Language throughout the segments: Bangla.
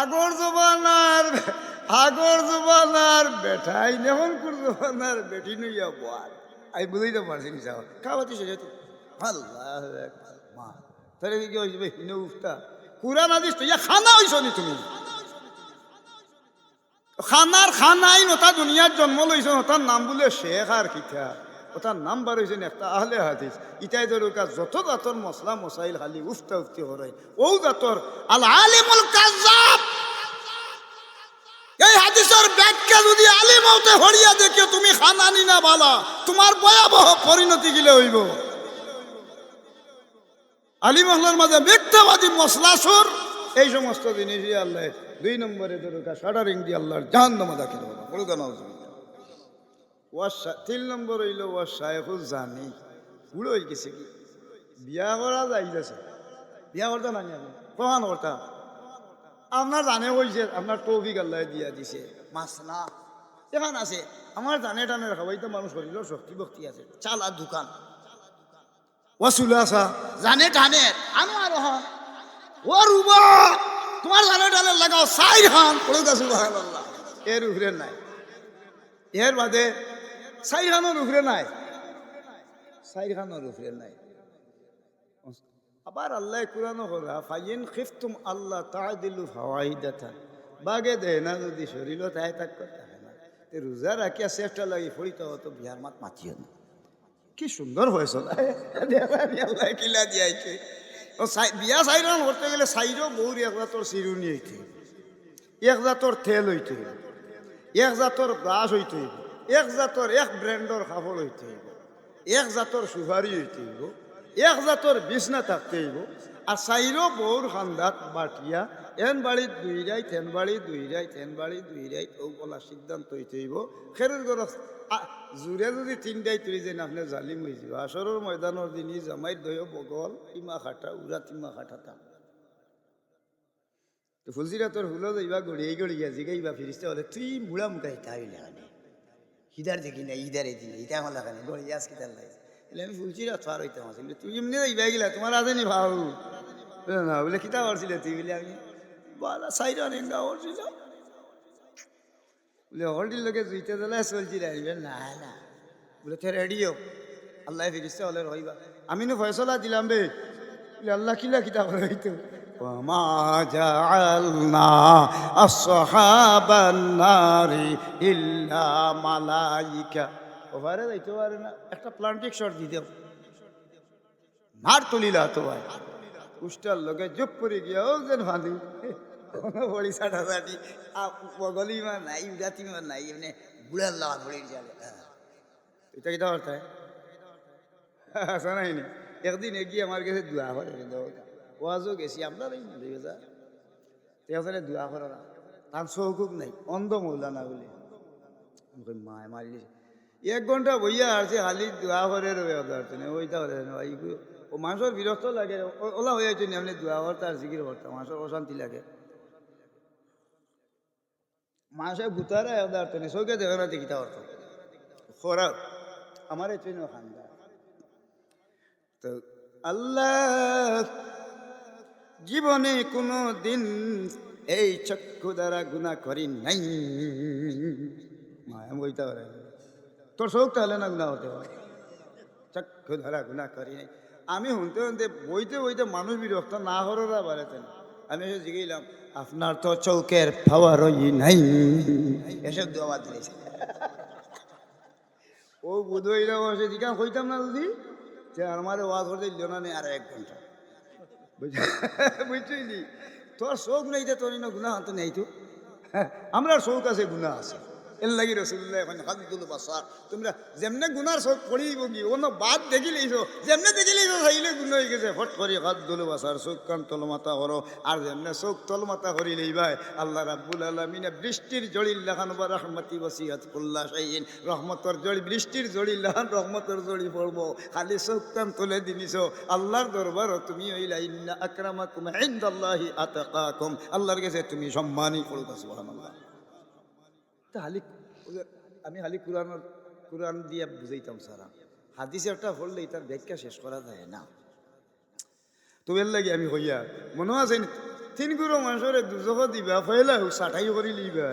আগর জবানার আগর জবানার, বেঠাই নেমন কুর জবানার বেটি নইয়া বোয়ার আমি বুঝাইতে পারছি নি যাও খাওয়াতে সে যেত আল্লাহ মা। তাহলে কি হয়েছে হিনে উফতা কুরান আদিস তো ইয়া খানা হইছ নি তুমি? খানার খানাই নতা দুনিয়ার জন্ম লইছ নতার নাম বলে শেখ আর কিথা ওটার নাম বার হয়েছে একটা আহলে হাদিস। ইটাই ধরুকা যত জাতর মশলা মশাইল খালি উফতা উফতি হরাই। ও জাতর আল আলিমুল কাজাব হাদিসের ব্যাখ্যা যদি আলিম হতে হরিয়া দেখে তুমি খানানি না বালা, তোমার ভয়াবহ পরিণতি গিলে হইব। আলিম মহলার মাঝে মিথ্যাবাদী মশলাসুর এই সমস্ত জিনিসই আল্লাহ, দুই নম্বরে দরকার, শাটারিং দিয়ে আল্লাহর জাহান নামা দাখিল হবে। বড় গান তিন নম্বর হইল ওয়া শায়েখুল জানি। বুড়ো হয়ে গেছে কি? বিয়া করা যাই যাচ্ছে বিয়া করতে না কখন করতাম। আপনার জানে হয়েছে আপনার তৌফিক আল্লাহ দিয়া দিছে না এখান আছে আমার জানে টানে খাওয়াইতে মানুষ শরীর শক্তি ভক্তি আছে। চালা দোকান। ওয়াসুল আসা। জানে টানে আনো আর হন। ও রুবা তোমার জানে টানে লাগাও সাইড হন। পড়ে গেছে আল্লাহ এর উপরে নাই। এর বাদে সাইড খানোর উপরে নাই। সাইড খানোর উপরে নাই। আবার আল্লাহ কুরানো করা ফাইন খিফতুম আল্লাহ তাদিলু ফাওয়াইদাতান বাগে দে না, যদি শরীরও তাই তাক করতে হয় না। তে রোজা রাখিয়া চেষ্টা লাগি, ফরিতে হতো বিহার মাত মাতিও না। কি সুন্দর হয়েছে কিলা দিয়াইছে। ও বিয়া সাইরান করতে গেলে সাইরও বহুর এক জাতর চিরুনি হইতে এক জাতর তেল হইতে এক জাতর ব্রাশ হইতে এক জাতর এক ব্র্যান্ডর কাপড় হইতে এক জাতর সুপারি হইতে এক জাতর বিছনা থাকতে হইব আর চাইরো বউর খান্দাত বাটিয়া এন বাড়িত দুই রাই তেন বাড়ি দুই রাই তেন বাড়ি দুই রাই ও বলা সিদ্ধান্ত হইতে হইব খেরের গরজ জোরে যদি তিনটাই তুলি যেন আপনি জালিম হয়ে যাব। আসরের ময়দানের দিনই জামাইর দয় বগল, ইমা খাটা উরা তিমা খাটাতা তো ফুলজিরা তোর হুলো যাইবা গড়িয়ে গড়িয়া জিগাইবা ফিরিস্তে হলে তুই মুড়া মুখা হিতা হইলে কানে হিদার দেখি না ইদারে দিলে, ইটা আমার লাগানে গড়িয়ে আজকে তার লাগে বলে আমি ফুলজিরা থার হইতাম আছে বলে তুই এমনি যাইবা গেলা তোমার আছে নি ভাউ বলে না বলে কিতা করছিলে তুই বলে আমি বলা সাইরা নেঙ্গা করছিল বলে হলটির লোকে জুইতে দিলে চলছি রাখবে না না বলে তে রেডিও আল্লাহ ফিরিস্তে হলে রইবা আমি নো ফয়সলা দিলাম বে বলে আল্লাহ কিলা কিতা করে হইতো وما جعلنا أصحاب النار إلا ملائكة ওভারে যাইতে পারে না। একটা প্লান্টিক শট দাও। মার তুলিলা তো ভাই। উষ্টার লগে জুপ করে গিয়া ও যেন ভাঁদি বড়ি সাটা সাটি। বগলি মা নাই, উড়াতি মা নাই, এমনি বুড়ার লাগা ধরে যাবে এটা কিটা করতে আসা নাই নি। একদিন এগিয়ে আমার কাছে দোয়া করে ওয়াজও গেছি, আমরা তেখানে দোয়া করে না। তার চৌকুক নাই, অন্ধ মৌলানা বলে। মায় মারিলে। এক ঘণ্টা বইয়া আসছে হালি দোয়া করে রয়ে ধরতে নেই ওইটা হলে ও মানুষের বিরক্ত লাগে ওলা হয়ে যাচ্ছে এমনি দোয়া করতে আর জিকির করতে মানুষের অশান্তি লাগে। মানুষের ভূতারা ধরতে নেই চৌকে দেখে না দেখিতা অর্থ খোরাক আমার এই চিনো খান্দা। তো আল্লাহ জীবনে কোনো দিন এই চক্ষু দ্বারা গুণা করি নাই। মায়া বইতে পারে তোর শোক তাহলে না গুণা হতে হয় চক্ষু দ্বারা গুণা করি নাই। আমি শুনতে শুনতে বইতে বইতে মানুষ বিরক্ত না হররা বাড়াতেন আমি এসে জিগাইলাম, আপনার তো চৌকের পাওয়ারই নাই। এসব দোয়া দিয়েছে। ও বুধ হইলে জিজ্ঞাসা কইতাম না যদি যে আমার ওয়াজ করতে দিল না নেই, আর এক ঘণ্টা। বুঝছি তোর শোক নেই যে তোর গুণা তো নেই তো? আমরা শোক আছে গুণা আছে। এর লাগি রসুল্লাহ এখন হাদুল বাসার তোমরা যেমনে গুনার শোক পড়িব কি অন্য বাদ দেখিলেইছ যেমনে দেখিলেইছ চাইলে গুণ হয়ে গেছে। ফট করি হাদুল বাসার চোখ কান তলমাতা করো আর যেমনে চোখ তলমাতা করিলেই ভাই আল্লাহ রাব্বুল আলমিনে বৃষ্টির জড়িল লাখান বা রহমতি বসিয়াত কুল্লা শাহিন রহমতর জড়ি বৃষ্টির জড়ি লাখান রহমতর জড়ি পড়ব খালি চোখ কান তুলে দিনিছ আল্লাহর দরবার তুমি হইলা, ইন্না আকরামাকুম ইনদাল্লাহি আতাকাকুম। আল্লাহর কাছে তুমি সম্মানই করবা সুবহানাল্লাহ। হালি আমি হালি কোরআনের, কোরআন দিয়ে বুঝাইতাম, সারা। হাদিসে একটা পড়লে তার ব্যাখ্যা শেষ করা যায় না। তো এর লাগে আমি হইয়া, মনে আছে? তিন গুরু মানুষের দুজক দিবা, ফয়লা সাঠাই করে লিবা।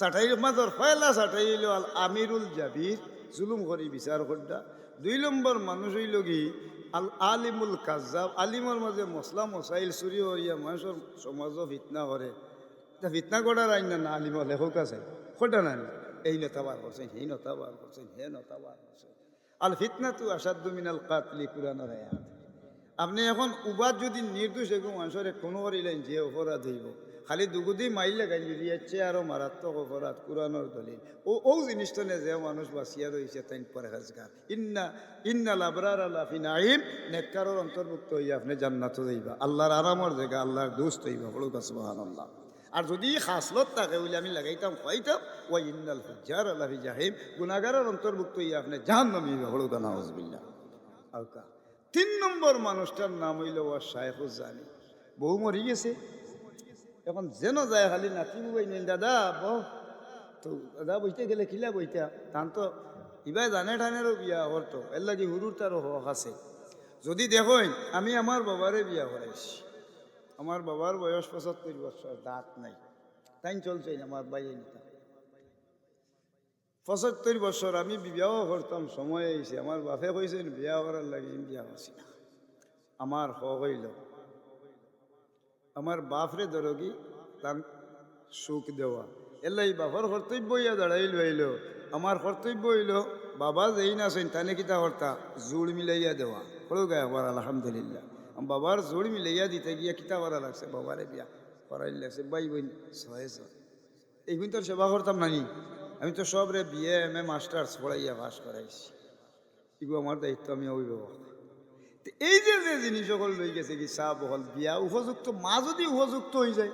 সাঠাই মাজর ফয়লা সাঠাই হইল আল আমিরুল জাবির, জুলুম করি বিচার করডা দুই নম্বর মানুষ হইল কি, আল আলিমুল কাজাব আলিমর মাঝে মশলা মশাইল চুরি হরিয়া মানুষের সমাজও ফিতনা করে। তা ফিতনা করার আইন না আলিম লেখক আছে। খোটা না এই নতা বার করছেন সেই নতা বার করছেন হে নতা বার করছেন আল ফিতনা তু আসাদ্দু মিনাল কাতলি কুরানোর আয়াত আপনি এখন উবাদ যদি নির্দোষ এগো মানুষের কোনো করিলেন যে অপরাধ হইব, খালি দুগুদি মাইলে গাই যদি এচ্ছে আরও মারাত্মক অপরাধ, কোরআনের দলিল। ও ও জিনিসটা নে যে মানুষ বাঁচিয়া রয়েছে তাই পরেহাজগার ইন্না ইন্না লাবরার আল্লাহ ফিনাইম নেককারর অন্তর্ভুক্ত হইয়া আপনি জান্নাত যাইবা আল্লাহর আরামর জায়গা, আল্লাহর দোস্ত হইবা। বড় সুবহান আল্লাহ আর যদি খাসলত থাকে বলে আমি লাগাইতাম খাইতাম ওই ইন্নাল হুজ্জার আল্লাহ জাহিম। গুনাগারের অন্তর্ভুক্ত হইয়া আপনি জাহান্নামী গানা হজবিল্লা আউকা তিন নম্বর মানুষটার নাম হইল ও শাহেফুজানি বহু মরি গেছে। এখন যেন যায় খালি নাতি বই নিন দাদা বহ তো দাদা বইতে গেলে কিলা বইতা? তান তো ইবাই জানে টানেরও বিয়া করতো এর লাগি হুরুর তারও হক আছে। যদি দেখোই, আমি আমার বাবারে বিয়া করাইছি। আমার বাবার বয়স পঁচাত্তর বছর, দাঁত নাই। তাই চলছে আমার বাইয়ে নিতাম পঁচাত্তর বছর আমি বিবাহ করতাম, সময় আইছে আমার বাপে কইছেন, বিয়া করার লাগে বিয়া করছি না। আমার হ হইল। আমার বাপরে দরগি তার সুখ দেওয়া। এলাই বাপর কর্তব্য ইয়া দাঁড়াইল হইল। আমার কর্তব্য হইল, বাবা যেই না আছেন তানে কিতা কর্তা জোড় মিলাইয়া দেওয়া। হলো গায়ে আবার আলহামদুলিল্লাহ। বাবার জোড় মিলাইয়া দিতে গিয়া কিতা করা লাগছে বাবারে বিয়া করাইল লাগছে বাই বই ছয় এইগুলো তোর সেবা করতাম নানি আমি তো সব রে বিএ এম এ মাস্টার্স পড়াইয়া পাস করাইছি এগুলো আমার দায়িত্ব আমি অভিভাবক এই যে যে জিনিস সকল লই গেছে কি চাহ বহল বিয়া উপযুক্ত মা যদি উপযুক্ত হয়ে যায়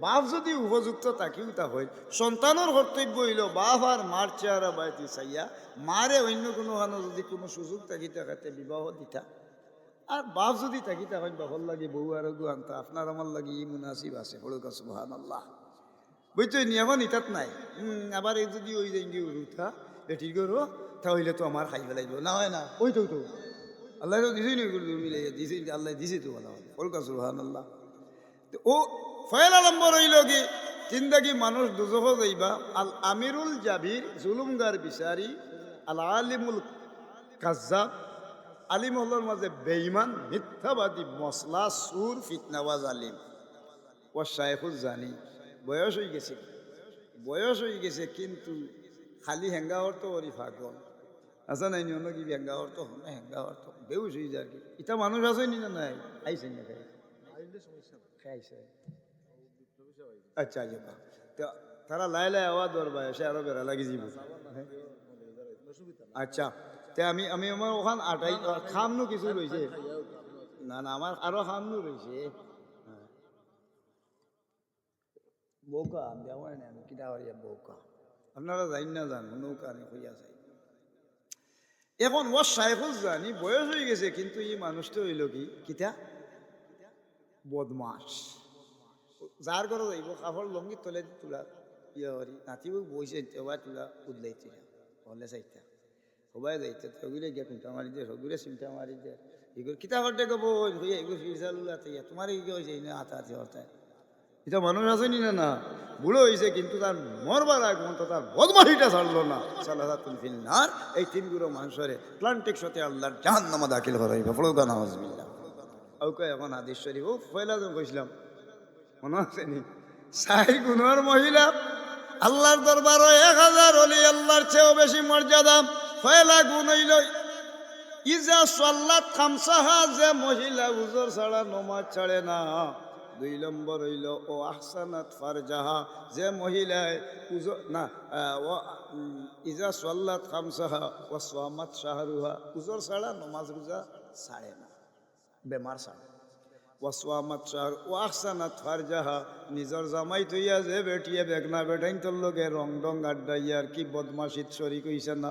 বাপ যদি উপযুক্ত তাকেও তা হয় সন্তানের কর্তব্য হইল বাপ আর মার চেহারা বাড়িতে চাইয়া মারে অন্য কোনো যদি কোনো সুযোগ থাকি তাকাতে বিবাহ দিতা আর বাপ যদি থাকি তখন বাপর লাগে বউ আর গু আনতা আপনার আমার লাগে ই মুনাসিব আছে হলুক সুহান আল্লাহ বুঝছ নি এখন ইটাত নাই আবার এই যদি ওই যে ইঙ্গি উঠা বেটির করো তাহলে তো আমার খাই ফেলাইব না হয় না ওই তো তো। আল্লাহ তো দিছেই নি মিলে দিছে আল্লাহ দিছে তো বলা হলুক সুহান আল্লাহ তো ও ফয়লা নম্বর হইল কি? জিন্দাগি মানুষ দুজহ যাইবা আল আমিরুল জাবির জুলুমগার বিচারি আল আলিমুল কাজ্জাব আলিম হলোর মাঝে বেইমান মিথ্যাবাদী মশলা সুর, ফিতনাবাজ আলিম। ও শায়েখুল জানি, বয়স হয়ে গেছে। বয়স হয়ে গেছে, কিন্তু খালি হেঙ্গা অর্থ করি ফাগল আচ্ছা নাই অন্য কি হেঙ্গা অর্থ হন হেঙ্গা অর্থ বেউস হয়ে যায় কি। ইটা মানুষ আছে নি না নাই? আইছে না খাই খাইছে। আচ্ছা আচ্ছা তো তারা লাই লাই আওয়াজ দরবার সে আরও বেড়া লাগি যাব আচ্ছা। তে আমি আমি আমার ওখান আটাই খামনো কিছু রয়েছে না না আমার আরও খামনো রয়েছে। বৌকা আমি দেওয়াই না আমি কিনা করি বৌকা। আপনারা জানি না জান নৌকা আমি হইয়া যাই এখন ও সাইফুল জানি বয়স হয়ে গেছে কিন্তু এই মানুষটা হইল কি? কিতা? বদমাস যার ঘরে যাইব কাপড় লঙ্গি তলে তোলা ইয়ে করি নাতিব বইছে তোলা উদলাইছে। হলে চাইতা সবাই যাইতে সগুলে গিয়া কুন্টা মারি দিয়ে সগুলে চিন্তা মারি দিয়ে এগুলো কিতা করতে গব হইয়া এগুলো ফিরসা লুলা তাইয়া তোমার কি হয়েছে এনে হাতা হাতি হরতায় এটা মানুষ আছে নি না না? বুড়ো হয়েছে কিন্তু তার মরবার আগ মতো তার বদমাহিটা ছাড়লো না। সালাহাতুল ফিন্নার, এই তিনগুলো মানুষের প্লান্টিক সাথে আল্লাহর জাহান নামা দাখিল করাইবে। ফলকা নামাজ বিল্লাহ ওকে এখন আদেশ শরীফ ও পয়লা তো কইছিলাম। মনে আছে নি? সাই গুণর মহিলা, আল্লাহর দরবার এক হাজার হলি আল্লাহর চেয়েও বেশি মর্যাদা। পয়লা গুণ হইল ইজা সাল্লাত খামসাহা যে মহিলা উজর ছাড়া নমাজ ছাড়ে না। দুই নম্বর হইল, ও আহসানাত ফারজাহা যে মহিলায় উজর না ও ইজা সাল্লাত খামসাহা, ও সোয়ামাত শাহরুহা উজর ছাড়া নমাজ রোজা ছাড়ে না, বেমার ছাড়া। ওয়াসওয়ামাত শাহর ওয়াহসানাত ফারজাহা নিজর জামাই থইয়া যে বেটিয়ে বেগনা বেটাইন তোর লগে রং ডং আড্ডাইয়া আর কি বদমাশিত শরিক হইছে না।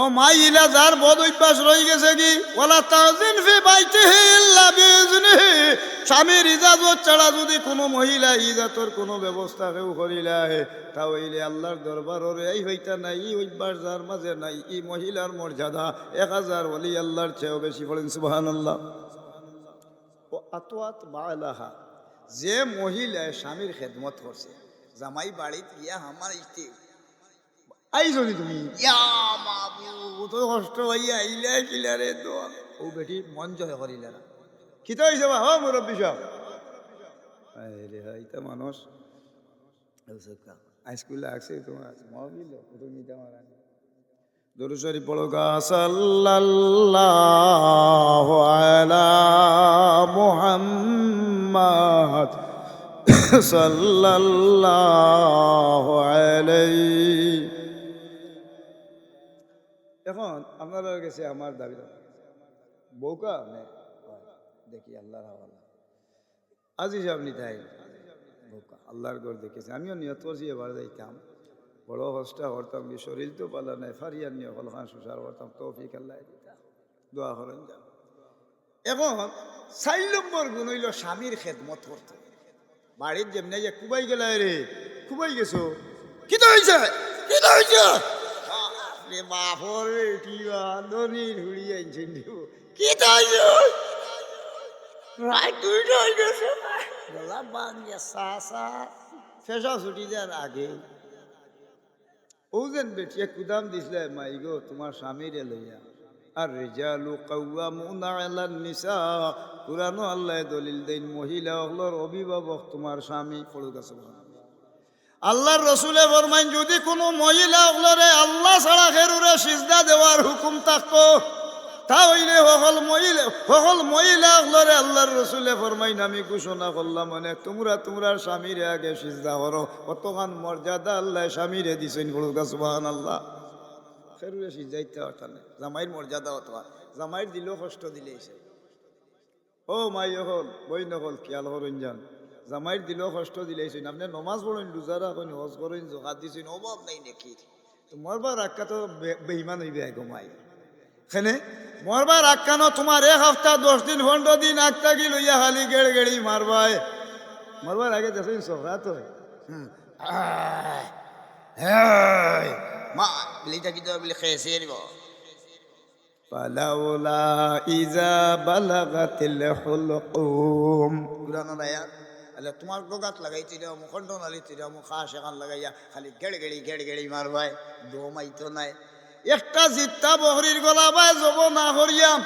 ও মাইলা যার বদ অভ্যাস রয়ে গেছে কি? ওলা তাজিন ফি বাইতিহি ইল্লা বিইজনিহি স্বামীর ইজাজত ছাড়া যদি কোনো মহিলা ইজাতর কোনো ব্যবস্থা কেউ করিলাহে তাহলে আল্লাহর দরবারের এই হইতা নাই ই অভ্যাস যার মাঝে নাই ই মহিলার মর্যাদা এক হাজার বলি আল্লাহর চেয়েও বেশি বলেন সুবহানাল্লাহ। ও আতোয়াত বালাহা, যে মহিলায় স্বামীর খেদমত করছে, জামাই বাড়িত গিয়া আমার ইস্তি আইসো নি তুমি? ইয়া বাবু তো কষ্ট হইয়া আইলে কিলারে দোয়া ও বেটি মন জয় করিলে না। কি তো হইছে বা? হ মুরব্বী সব আরে হাইতা মানুষ। স্কুলে আসছে তোমার। মহবিল তুমি তোমার দরুশরী পড়ো গা সাল্লাল্লাহু আলা মুহাম্মদ সাল্লাল্লাহু আলাইহি আপনারা গেছে আমার দাবি বউকা নে দেখি আল্লাহর হাওয়ালা। আজি আপনি তাই। বউকা আল্লাহর ঘর দেখেছি, আমিও নিয়ত করছি, এবার যাইতাম। বড় হস্তা করতাম কি শরীর তো পালা নাই ফারিয়ার নিয়ে কলখান সুসার করতাম, তৌফিক আল্লাহ দিতাম দোয়া করেন যান। এখন চার নম্বর গুণ হইল স্বামীর খেদমত করতো। বাড়ির যেমনি যে কুবাই গেল রে, কুবাই গেছো? কি তো হয়েছে কি তো হয়েছে বাপরে বাপর, কি আন্দনির হুড়ি আনছেন কি তো হয়েছে রায় দুইটা গেছে? গলা বাঙ্গে সা সা। ছুটি যার আগে। ও যেন বেটিয়ে কুদাম দিছিলে দলিল মহিলা হলর অভিভাবক তোমার স্বামী, পড়ুক আছে আল্লাহর রসুলে ফরমাইন, যদি কোনো মহিলা হলরে আল্লাহ ছাড়া খেরুরে সিজদা দেওয়ার হুকুম থাকতো তাহলে সকল মহিলা সকল মহিলা হলরে আল্লাহর রসুলে ফরমাইন, আমি ঘোষণা করলাম মানে তোমরা তোমরা স্বামীরে আগে সিজদা করো। কতখান মর্যাদা আল্লাহ স্বামীরে দিছেন পড়ুক আছে আল্লাহ ফেরুরে সিজাইতে অর্থাৎ জামাইয়ের মর্যাদা অথবা জামাইয়ের দিলেও কষ্ট দিলে ও মাই হল বই নকল খেয়াল করুন যান জামাইয়ের দিলেও কষ্ট দিলে এসে আপনি নমাজ পড়েন রোজা রাখুন হজ করেন জোগাত দিছেন অভাব নাই নাকি তো মরবার আক্কা তো বে- বেইমান হইবে ঘুমাই খেনে মরবার আক্কানো তোমার এক সপ্তাহ দশ দিন পনেরো দিন আক্কা কি লইয়া খালি গেড় গেড়ি মারবাই মরবার আগে দেখুন সহরাত হয় হুম আয়, আয়, মা বিলিটা কি তো বলে খেয়েছে নিব فلولا إذا بلغت الحلقوم কুরআন আয়াত আলে তোমার গোগাত লাগাইতে দাও মুখণ্ড নালিতে দাও মুখা সেখান লাগাইয়া খালি গেড় গেড়ি গেড় গেড়ি মারবাই দমাইতো নাই একটা জিত্তা বহরির গলা বাই যাব না হরিয়াম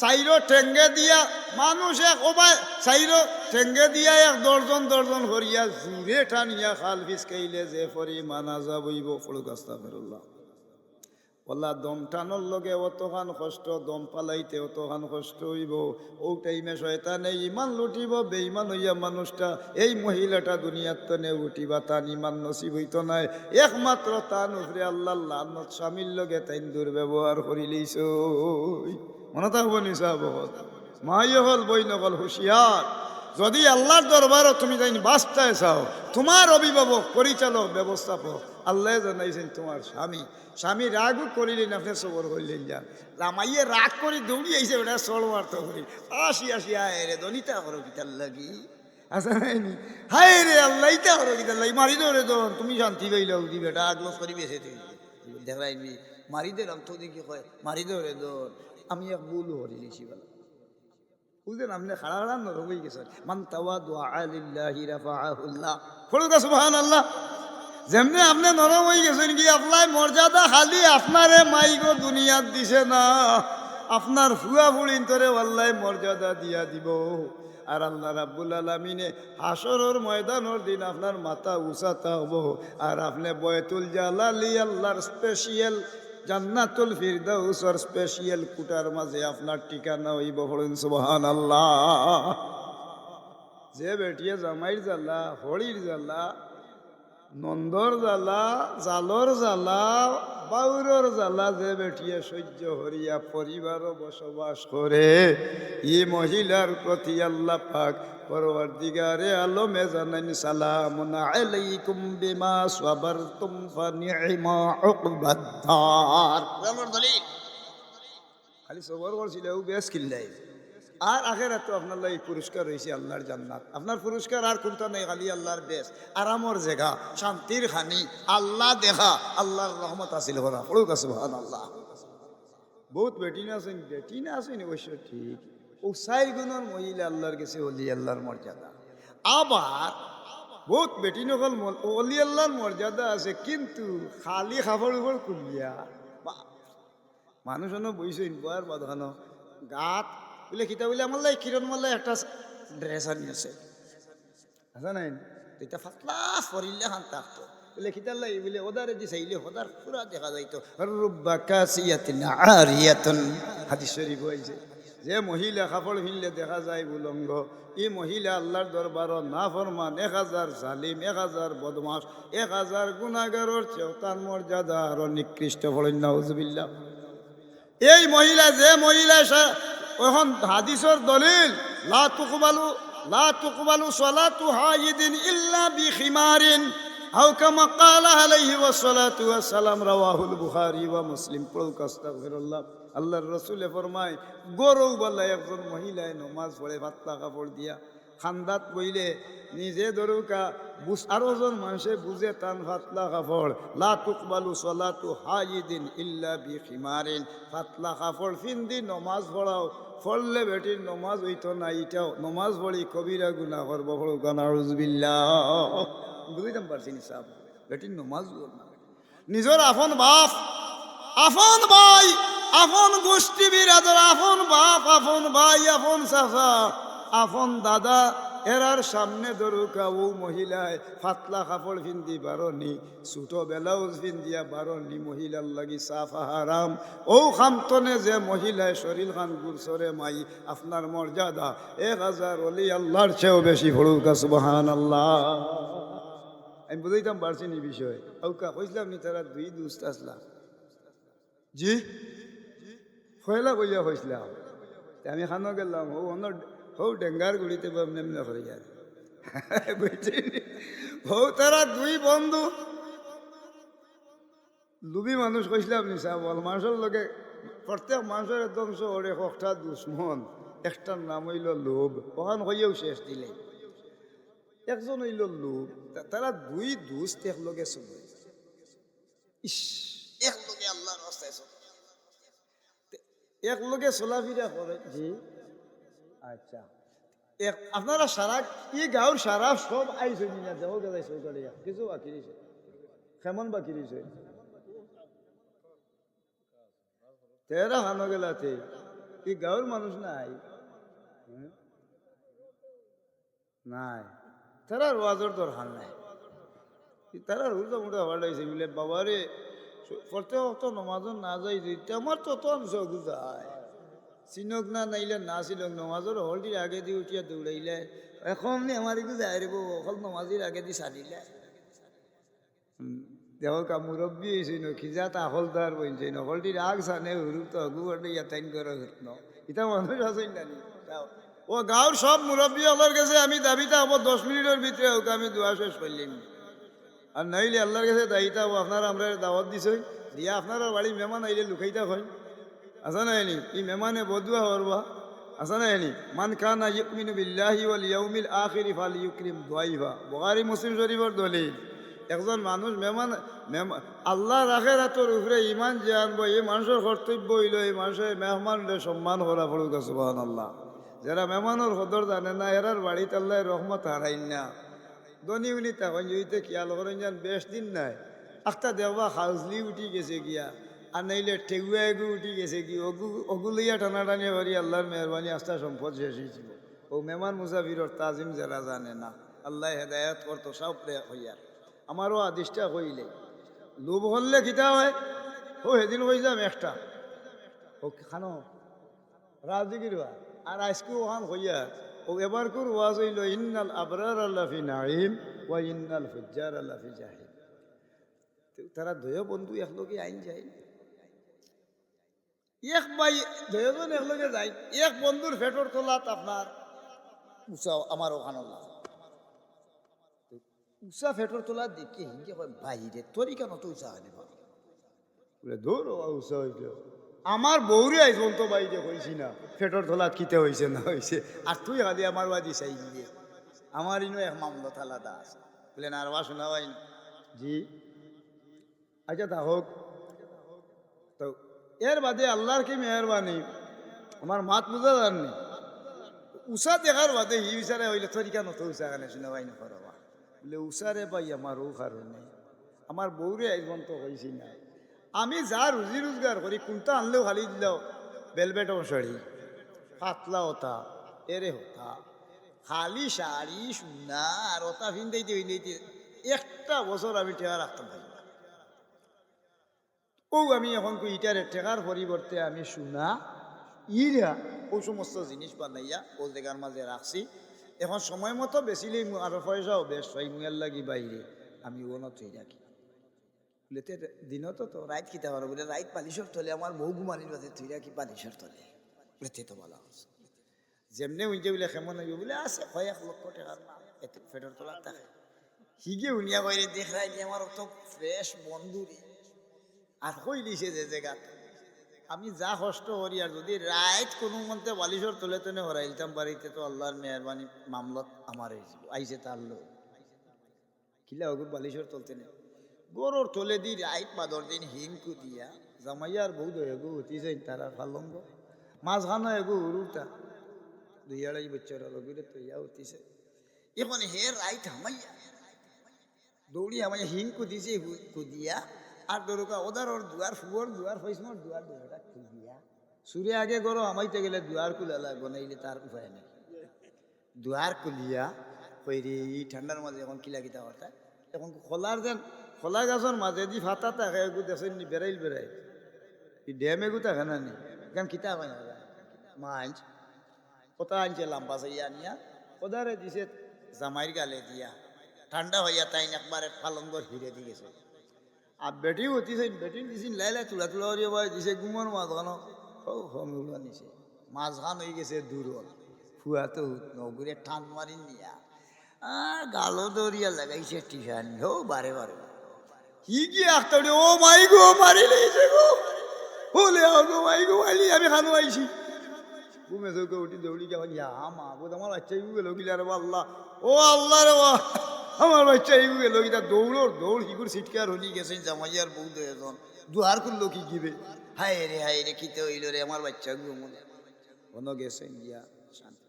চাইরো ঠেঙ্গে দিয়া মানুষ এক ওবাই চাইরো ঠেঙ্গে দিয়া এক দর্জন দর্জন হরিয়া জুড়ে টানিয়া খাল ফিসকাইলে যে ফরি মানা যাবইব ফড়ুক আস্তাগফিরুল্লাহ ওলা দম টানোর লগে অতখান কষ্ট, দম পালাইতে অতখান কষ্ট হইব। ও টাইমে শয়তানে ইমান লুটিব বেইমান হইয়া মানুষটা, এই মহিলাটা দুনিয়ার তনে উঠিবা তান ইমান নসিব হইত নাই। একমাত্র তান উফরে আল্লাহ লানত স্বামীর লগে তাইন দুর্ব্যবহার করিলেইছ মনে থাকব নিশা বহুত মাই হল বই নকল হুঁশিয়ার। যদি আল্লাহর দরবারও তুমি তাই বাঁচতে চাও, তোমার অভিভাবক, পরিচালক, ব্যবস্থাপক, আল্লাহ জানাইছেন তোমার স্বামী। স্বামী রাগও করিলেন, আপনি সবর করলেন যান। রামাইয়ে রাগ করে দৌড়ি আইসে ওটা মারতে করি আসি আসি আয় রে দনিতা করো কিতার লাগি? আসা নাইনি হায় রে আল্লাহ, ইতা করো কিতার লাগি? মারি দো রে দন তুমি শান্তি পাইল দি বেটা আগলস করি বেসে তুই দেখাইনি মারি দে রক্ত দেখি, কয়, মারি দো রে দন আমি এক ভুল হরি বলা বুঝলেন? আপনি খাড়া খাড়া নরম গেছেন দোয়া সুবহানাল্লাহ। যেমনি আপনি নরম হয়ে গেছেন কি, আপনার মর্যাদা খালি আপনারে মাইগো দুনিয়াত দিছে না। আপনার ফুয়া ফুড়িন তোরে আল্লাহ মর্যাদা দিয়া দিব। আর আল্লাহ রাব্বুল আলমিনে হাসরের ময়দানের দিন আপনার মাথা উঁচাতা হব। আর আপনি বয়তুল জালালি, আল্লাহর স্পেশিয়াল জান্নাতুল ফিরদাউসর স্পেশিয়াল কুটার মাঝে আপনার ঠিকানা হইব হলেন সুবহান আল্লাহ যে বেটিয়ে জামাইর জ্বালা হলির জ্বালা, নন্দর জ্বালা, জালর জ্বালা, বাউরর জ্বালা যে বেটিয়ে সহ্য হরিয়া পরিবার বসবাস করে ই মহিলার প্রতি আল্লাহ পাক পরবর্তীকারে আলমে জানান সালামুন আলাইকুম বিমা সাবারতুম ফানি'মা উকবাদ্দার আমার দলিল। খালি সবর করছিল ও বেশ কিল্লাই আর আখের তো আপনার লাগে পুরস্কার রয়েছে আল্লাহর জান্নাত। আপনার পুরস্কার আর কোনটা নেই খালি আল্লাহর বেশ। আরামর জায়গা শান্তির খানি আল্লাহ দেখা আল্লাহর রহমত আসিল করা। পড়ুক আছে আল্লাহ বহুত বেটি না আছেন বেটি না আছেন অবশ্য ঠিক। ও গুণর মহিলা আল্লাহর কাছে অলি আল্লাহর মর্যাদা। আবার বহুত বেটি নকল অলি আল্লাহর মর্যাদা আছে, কিন্তু খালি খাবার উপর কুলিয়া। বা মানুষ এনে বইছে ইনবার বাধানো গাত, বলে কিতা বলে আমার লাই কিরণ মাল্লাই একটা ড্রেস আনি আছে। আছে নাই? এটা ফাতলা ফরিলে খান থাকতো বলে কিতার লাই, বলে ওদারে দি চাইলে ওদার পুরা দেখা যাইতো। রুব্বা কাসিয়াতিন আরিয়াতুন হাদিস শরীফ হয়েছে যে মহিলা কাপড় ফিনলে দেখা যায় বুলঙ্গ এই মহিলা আল্লাহর দরবার না ফরমান এক হাজার জালিম, এক হাজার বদমাস এক হাজার গুণাগারর চেউতান মর্যাদা আরও নিকৃষ্ট। ফলেন নাউজবিল্লা এই মহিলা, যে মহিলা এখন হাদিসর দলিল, লা তুকবালু লা তুকবালু সালাতু হাইদিন ইল্লা বিখিমারিন, আও কামা ক্বালা আলাইহি ওয়াসসালাতু ওয়াসসালাম রাওয়াহুল বুখারী ওয়া মুসলিম। পড়ুক আস্তাগফিরুল্লাহ আল্লাহর রাসূলে ফরমায় গরৌ বলা একজন মহিলায় নমাজ পড়ে ভাত্তা কাপড় দিয়া খান্দাত বইলে, নিজে ধরুকা বুঝ আরও জন মানুষে বুঝে টান ফাতলা কাপড়। লা তুকবালু সলাতু হাইদিন ইল্লা বি খিমারিন ফাতলা কাপড় ফিন্দি নমাজ পড়াও ফললে বেটির নমাজ হইতো না ইটাও নমাজ পড়ি কবিরা গুনা করব বড় গানারুজবিল্লা বুঝিতাম পারছি নি সাহেব? বেটির নমাজ না। নিজের আপন বাপ, আপন ভাই আপন গোষ্ঠী বিরাদর আপন বাপ, আপন ভাই, আপন চাচা, আপন দাদা, এরার সামনে ধরুকা ও মহিলায় ফাতলা কাপড় পিন্ধি বারনি ছোট ব্লাউজ পিন্ধিয়া বারনি মহিলার লাগি সাফা হারাম। ও খামতনে যে মহিলায় শরীর খান গুরসরে মাই, আপনার মর্যাদা এক হাজার অলি আল্লাহর চেয়েও বেশি ভরুকা সুবাহান আল্লাহ আমি বুঝাইতাম পারছি নি বিষয়। ওকা কইসলাম নি তারা দুই দুস্ত আসলাম জি? ফয়লা কইয়া হয়েছিলাম আমি খানো গেলাম ও অন্য হৌ ডেঙ্গার গুড়িতে এমনি করে যায় বুঝছি হৌ তারা দুই বন্ধু। লুবি মানুষ কইছিলাম নি সাহ বল। মানুষের লগে প্রত্যেক মানুষের একদম ওরে একটা দুশ্মন একটার নাম হইল লোভ। ওখান হইয়াও শেষ দিলে। একজন হইল লোভ। তারা দুই দুষ্ট একলগে চলে ইস একলগে আল্লাহর রাস্তায় চলে একলগে চলাফিরা করে জি। আচ্ছা। এক আপনারা সারা ই গাঁৱৰ সারা সব আইছে না? দেহ গেলাই কিছু বাকি দিছে কেমন বাকি দিছে তেরা হানো গেলাতে। ই গাঁৱৰ মানুষ নাই? নাই। তারা ওয়াজর দরকার নাই। তারা উল্টা মোটা হওয়ার লাগছে বলে বাবারে। প্রত্যেক অত নমাজন না যাই, যে আমার তো তো অংশ যায়। চিনক না, নাইলে না চিনক নমাজর হলটির আগে দি উঠিয়া দৌড়াইলে এখন আমার একটু যাই রেব অকল নমাজির আগে দি সারিলে দেহ কা মুরব্বী হয়েছে ন, খিজাত আহলদার বইছে ন হলটির আগ সানে হুরু তো আগু বটে ইয়াতাইন করে হইত ইটা মানুষ আছে না? ও হলার কাছে আমি দাবিতা হব দশ মিনিটের ভিতরে হোক আমি দোয়া শেষ করলাম আর নাইলে আল্লাহর কাছে দায়িতা আপনারা আমরা দাওয়াত দিছই দিয়া আপনারা বাড়ি মেহমান আইলে লুকাইতা হয় আসা না এনি ই মেহমানে বদুয়া হরবা আসা না এনি মান খানা ইউমিনু বিল্লাহি ওয়াল ইয়াউমিল আখিরি ফাল ইউকরিম দুআইফা বুখারী মুসলিম শরীফের দলিল। একজন মানুষ মেহমান মেহমান আল্লাহ রাখে রাতর উপরে ইমান যে আনব, এই মানুষের কর্তব্য হইল এই মানুষের মেহমানরে সম্মান করা পড়ুক সুবাহ আল্লাহ যারা মেহমানের সদর জানে না, এরার বাড়িতে আল্লাহ রহমত হারাইন না। দনি উনি তখন জইতে খেয়াল করেন যান বেশ দিন নাই। আখটা দেওয়া হাউসলি উঠি গেছে গিয়া, আর নাইলে ঠেগুয়া উঠি গেছে কি অগু অগুলিয়া টানা টানি বাড়ি আল্লাহর মেহরবানি, আস্থা সম্পদ শেষ হয়েছিল ও মেহমান মুসাফিরর তাজিম যারা জানে না, আল্লাহ হেদায়ত করতো, সব হইয়ার। আমারও আদিষ্টা হইলে। লোভ হলে খিতা হয়, ও সেদিন হইলাম একটা। ও খানো রাজদিগির ওয়া আর আজকে ওখান হইয়া ও এবার কুর ওয়াজ হইল, ইন্নাল আবরার আল্লাহ ফি নাইম ওয়াইনাল ফুজ্জার আল্লাহ ফি জাহিম তারা দয় বন্ধু একলগে আইন যায়। এক বাই দয়জন একলগে যায়। এক বন্ধুর ফেটর তোলাত আপনার উষা আমার ওখানে উষা ফেটর তোলা দেখে হিংকে কয় বাইরে তোরই কেন তো উষা আনে বলে দৌড় উষা হইল। আমার বৌরে আইস তো বাইরে হয়েছি না ফেটর তোলা কিতে হয়েছে না হয়েছে আর তুই খালি আমার বাদি চাই গিয়ে। আমার ইনো এক মামলত আলাদা আছে বলে না আর বা শোনা হয় না। জি। আচ্ছা তা হোক। তো এর বাদে আল্লাহর কি মেহরবানি? আমার মাত বুঝা জাননি উষা দেখার বাদে হি বিচারে হইলে তরিকা নত উষা কানে শুনে পাই না করবা বলে উষারে পাই আমার ও কারণে। আমার বউরে আইজন তো হয়েছি না। আমি যা রুজি রোজগার করি, কোনটা আনলেও খালি দিলেও বেলবেট শাড়ি পাতলা হতা এরে হতা খালি শাড়ি সুনা আর ওটা ভিন্দাইতে ভিন্দাইতে একটা বছর আমি টেকা রাখতে পারি ও আমি এখন ইটারে টেকার পরিবর্তে আমি সুনা ইরা ও সমস্ত জিনিস বানাইয়া ও জায়গার মাঝে রাখছি। এখন সময় মতো বেশিলেই আরও পয়সাও বেশ হয় লাগি বাইরে, আমি ওনত হয়ে রাখি। বলে তে দিনতো তো রাইত কিতা পারো বলে, রাইত পালিশর তলে আমার বউ ঘুমানির বাদে তুই রাখি পালিশর তলে। বলে তো বলা হচ্ছে যেমনে উইতে বলে কেমন হইব বলে আছে কয়েক লক্ষ টাকার এত ফেটর তোলার থাকে। হিগে উনিয়া বাইরে দেখাই আমার অত ফ্রেশ বন্ধু রে আর কই দিছে যে জায়গাত আমি যা কষ্ট করি আর যদি রাইত কোনো মন্তে বালিশর তোলে তোনে হরাই দিতাম বাড়িতে তো আল্লাহর মেহরবানি মামলত আমার হয়েছিল আইসে তার লোক কিলা ওগুর বালিশর তুলতে নেই গরুর তোলে দি রাইত বাদর দিন হিংকু দিয়া। জামাইয়ার বউ এগু হতিছে তারা ফালঙ্গ। মাঝখানো এগু উরুটা দুই আড়াই বছর লগিরে তো ইয়া হতিছে এখন হে রাইত হামাইয়া। দৌড়ি আমায় হিং কুদিছে কুদিয়া। আর দরকা ওদার ওর দুয়ার ফুবর দুয়ার ফৈসমর দুয়ার দুয়ারটা খুলিয়া সুরে আগে করো আমাইতে গেলে দুয়ার কুলালা, বনাইলে তার উপায় নেই। দুয়ার কুলিয়া কইরে এই ঠান্ডার মাঝে এখন কিলা কিতা করতা এখন খোলার যেন খোলা গাছর মাঝে দি ফাতা থাকে এগু দেখেন নি বেড়াইল বেড়াই এই ড্যাম এগু থাকে না নি? কিতা হয় না মাছ কোথা আনছে লাম্বা চাইয়া নিয়া ওদারে দিছে জামাইর গালে দিয়া। ঠান্ডা হইয়া তাই একবারে পালঙ্গর হিরে দি গেছে। আর বেটি হতিছে বেটি দিছিল লাই লাই তুলা তুলা করিয়া বাই দিছে গুমর মাঝখান ও হমিউলা নিছে। মাঝখান হয়ে গেছে দূরত ফুয়াতো নগুরে টান মারি নিয়া আর গালো দরিয়া লাগাইছে টিফানি। হো বারে বারে কি কি আখতাড়ি ও মাই গো, মারি লেছে গো। হলে গো মাই গো মাইলি আমি খানো আইছি। ঘুমে চৌকে উঠি, দৌড়ি যাবেন ইয়া মা গো আমার বাচ্চা ইগু গেল গিলা রে আল্লাহ ও আল্লাহ রে আমার বাচ্চা ইগু গেল গিলা দৌড়োর দৌড় হিগুর সিটকার হলি গেছে জামাইয়ার বউ দুজন দুয়ার করল কি গিবে? হায় রে হায় রে, কিতে হইল রে, আমার বাচ্চা গু মনে অন গেছে গিয়া শান্তি।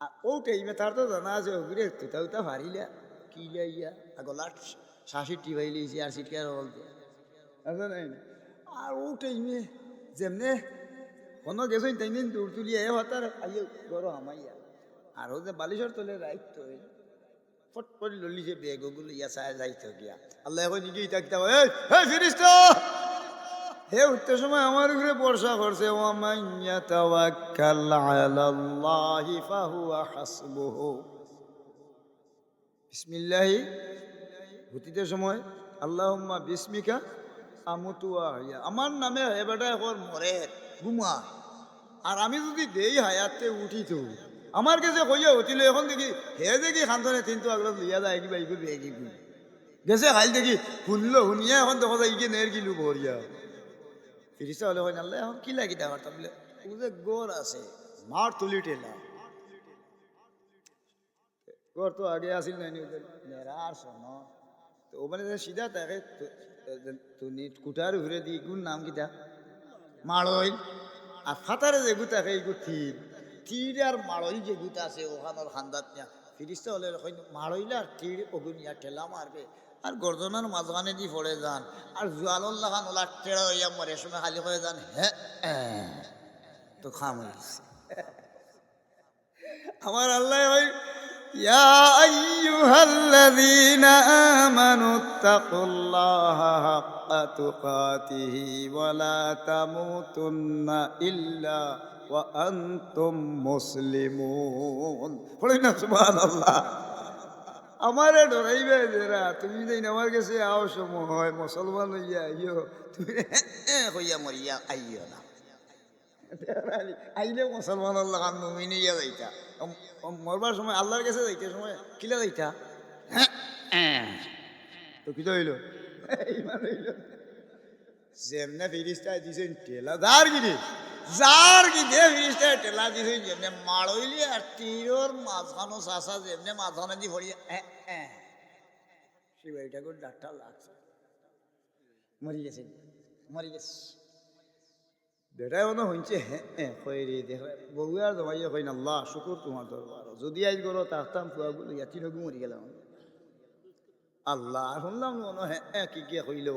আর ও টাইমে তার তো জানা আছে ওগুলো তুতা উতা হারিলা। কি ইয়া? গলার শাশি টিভাই লিয়েছি আর সিটকার বলতে আছে আর ও টাইমে যেমনে কোনো গেছই তাই দিন দূর তুলি এ হতার আইয়ে গরো হামাইয়া। আর যে বালিশর তলে রাইত তো ফট করে ললি যে বেগ ওগুলো ইয়া চায় যাইতে গিয়া। আল্লাহ এখন নিজে ইটা কিতা এই হে ফিরিস্তা! হে, উঠতে সময় আমার উপরে বর্ষা করছে ও মাইয়া তাওয়াক্কাল আলাল্লাহি ফাহুয়া হাসবুহু। বিসমিল্লাহি। ভূতিতে সময়, আল্লাহুম্মা বিসমিকা আমুতু আহিয়া আমার নামে হে বেটা এখন মরে ঘুমা আর আমি যদি দেই হায়াতে উঠি তো আমার কাছে কইয়া উঠিল, এখন দেখি, হে দেখি খান্তনে তিনটো আগত লিয়া যায়, কিবা ইগুর বেগি গেছে খাইল দেখি, শুনলো, শুনিয়া এখন দেখো যায় ইকে নের গিলু বরিয়া ফিরিস্তা হলে হয় নাল্লে, এখন কি লাগি দেখার তা বলে ও যে গোর আছে মার তুলি টেলা। গোর তো আগে আসিল মেরা আর শোন তো ও মানে সিধা, তাকে তুমি কুটার ঘুরে দি গুণ নাম কিটা মাড়ই। আর ফাতারে যে গুতা থাকে এই থির। থির আর মাড়ই যে গুতা আছে ওখানোর খান্দাত নিয়া। ফিরিস্তা হলে মাড়ইলে আর থির ওগুন ইয়া ঠেলা মারবে। আর গর্জনের মাঝখানে দি পড়ে যান। আর জোয়ালল্লা খান ওলা টেড়া হইয়া মরে সময় খালি হয়ে যান। হ্যাঁ তো খাম হয়েছে আমার আল্লাহ ওই يا أيها الذين آمنوا اتقوا الله حق تقاته ولا تموتن إلا وأنتم مسلمون قلنا سبحان الله আমারে ডরাইবে যারা তুমি যেন আমার কাছে আও সময় মুসলমান হইয়া আইও তুমি হইয়া মরিয়া আইও না আইলে মুসলমান আল্লাহ কান মুমিন হইয়া যাইতা অম- অম- মরবার সময় আল্লাহর কাছে যাইতে সময় কিলা যাইতা? তো কি হইল? যেমনে ফিরিস্তা দিছেন টেলা যার গিরে যার গিরে ফিরিস্তা টেলা দিছেন যেমনে মাড়ইলি আর তীরর মাঝখানো চাষা যেমনে মাঝখানে দি ভরিয়া শিবাই ঠাকুর ডাক্তার লাগছে। মরি গেছে মরি গেছে। বেটাই মনে হইছে হ্যাঁ কই রে দেখ বউ আর জমাইয়া কই না, আল্লাহ, শুকুর তোমার দরবার। যদি আজ করো তাহতাম ফুয়াগুলো ইয়াতি নগু মরি গেলাম। আল্লাহ শুনলাম মনে হ্যাঁ কি কি কইল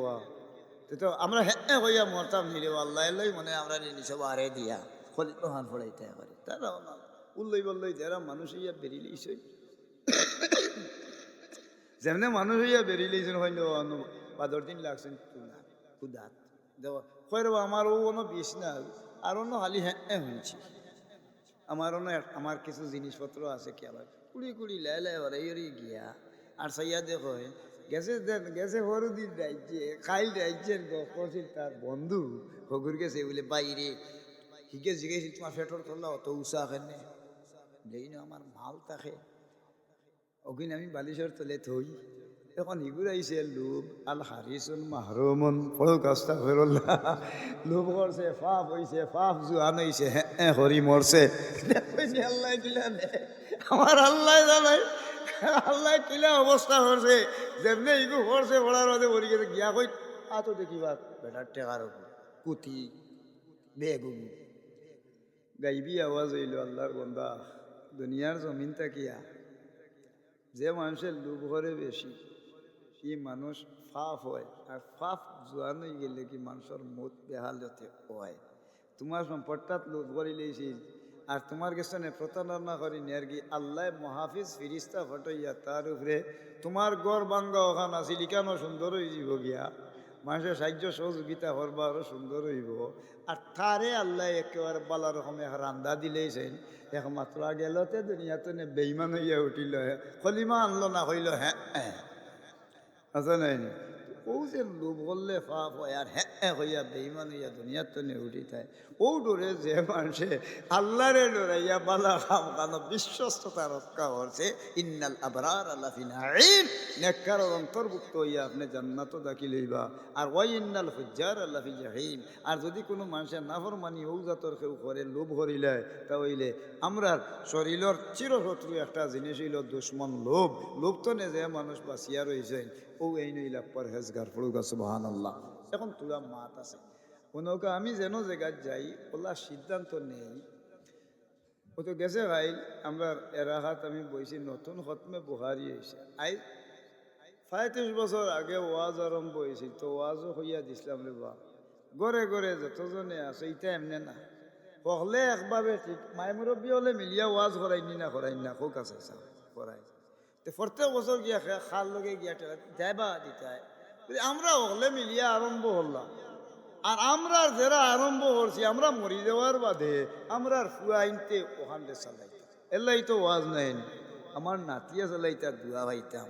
তো আমরা হ্যাঁ কইয়া মরতাম নিলে আল্লাহ মনে আমরা নিচে বারে দিয়া খলি হান ফড়াইতে পারে তারা উল্লই বললই যারা মানুষ ইয়া বেরিলেইছে যেমনে মানুষ হইয়া বেরিলেইছেন হইল বাদর দিন লাগছেন তুলা কুদাত কইর আমার ও কোনো বিষ না, আর অন্য খালি হ্যাঁ হয়েছি। আমার অন্য আমার কিছু জিনিসপত্র আছে কি আবার? কুড়ি কুড়ি লাই লাই ওরাই ওরই গিয়া। আর সাইয়া দেখো গেছে দেন গেছে হরুদিন রাজ্যে খাইল রাজ্যের করছিল তার বন্ধু। হগুর গেছে, বলে বাইরে হিগে জিগেছিল তোমার ফেটর তোলা, অত উষা কেনে? দেই না, আমার মাল থাকে। অগিন আমি বালিশর তলে থই। এখন হিগুর আইছে লোভ, আল হারিসুন মাহরুমন পড়ো কাস্তা ফেরল্লা লোভ করছে ফাফ হইছে ফাফ জুয়ান হইছে হ্যাঁ হরি মরছে। আল্লাহ কিলা আমার আল্লাহ জানাই আল্লাহ কিলা অবস্থা করছে যেমনে ইগু করছে পড়ার মধ্যে বলি গেছে, গিয়া কই আ তো দেখিবা বেটার টেকার কুতি, বেগুন। গাইবি আওয়াজ হইল, আল্লাহর বন্দা, দুনিয়ার জমিন তাকিয়া। যে মানুষের লোভ করে বেশি। ই মানুষ ফাফ হয়? আর ফাফ জোয়ান গেলে কি মানুষের মত বেহালতে হয়? তোমার সম্পদটাত লোভ করে লেছিল আর তোমার কাছে প্রতারণা করি আর কি? আল্লাহ মহাফিজ ফিরিস্তা ফটাইয়া তার উপরে তোমার গড় বাঙ্গা ওখান আছিল কেন সুন্দর হয়ে যাব গিয়া। মানুষের সাহায্য সহযোগিতা করবা আরও সুন্দর হইব। আর তারে আল্লাহ একেবারে বালা রকমে রান্দা দিলেইছেন একমাত্র গেলতে দুনিয়াতে বেইমান হইয়া উঠিল কলিমা আনলো না হইল হ্যাঁ আছে নাই নি? ও যে লোভ করলে পাপ হয় আর হ্যাঁ হইয়া বেইমান হইয়া দুনিয়ার তো নে উঠি থাকে ও ডোরে যে মানুষে আল্লাহরে ডরাইয়া বালা খাম কানো বিশ্বস্ততা রক্ষা করছে ইন্নাল আবরার আল্লাহ ফিনাইন নেককার অন্তর্ভুক্ত হইয়া আপনি জান্নাতও দাখি লইবা আর ওয়াই ইন্নাল হুজ্জার আল্লাহ ফি জাহিম। আর যদি কোনো মানুষের নাফরমানি ও জাতর কেউ করে লোভ করিলে তা হইলে আমরা শরীরের চিরশত্রু একটা জিনিস হইল দুশ্মন লোভ। লোভ তো নে যে মানুষ বাঁচিয়া রয়েছেন ও এই নইলা পরহেজগার ফুড়ুগা সুবাহান আল্লাহ এখন তোরা মাত আছে। ওনকে আমি যেন জায়গায় যাই, ওলা সিদ্ধান্ত নেই। ও তো গেছে ভাই, আমরা এরাহাত আমি বইছি, নতুন খতমে বুহারি হয়েছে আই, পঁয়ত্রিশ বছর আগে ওয়াজ আরম্ভ হয়েছিল তো ওয়াজও হইয়া দিছিলাম রে বা গড়ে গড়ে যতজনে আছে ইটা এমনে না। পহলে একভাবে ঠিক, মাই মুরব্বী হলে মিলিয়া ওয়াজ করাইনি না করাইনি না হোক আছে করাই। তো প্রত্যেক বছর গিয়া খাল লগে গিয়া টেকা যাইবা দিতে হয়। আমরা হলে মিলিয়া আরম্ভ হলাম। আর আমরা যারা আরম্ভ করছি আমরা মরি যাওয়ার বাদে আমরা ফুয়া আইনতে ওখানতে চালাইতাম। এলাই তো ওয়াজ নাই আমার নাতিয়া চালাইতা দুয়া ভাইতাম।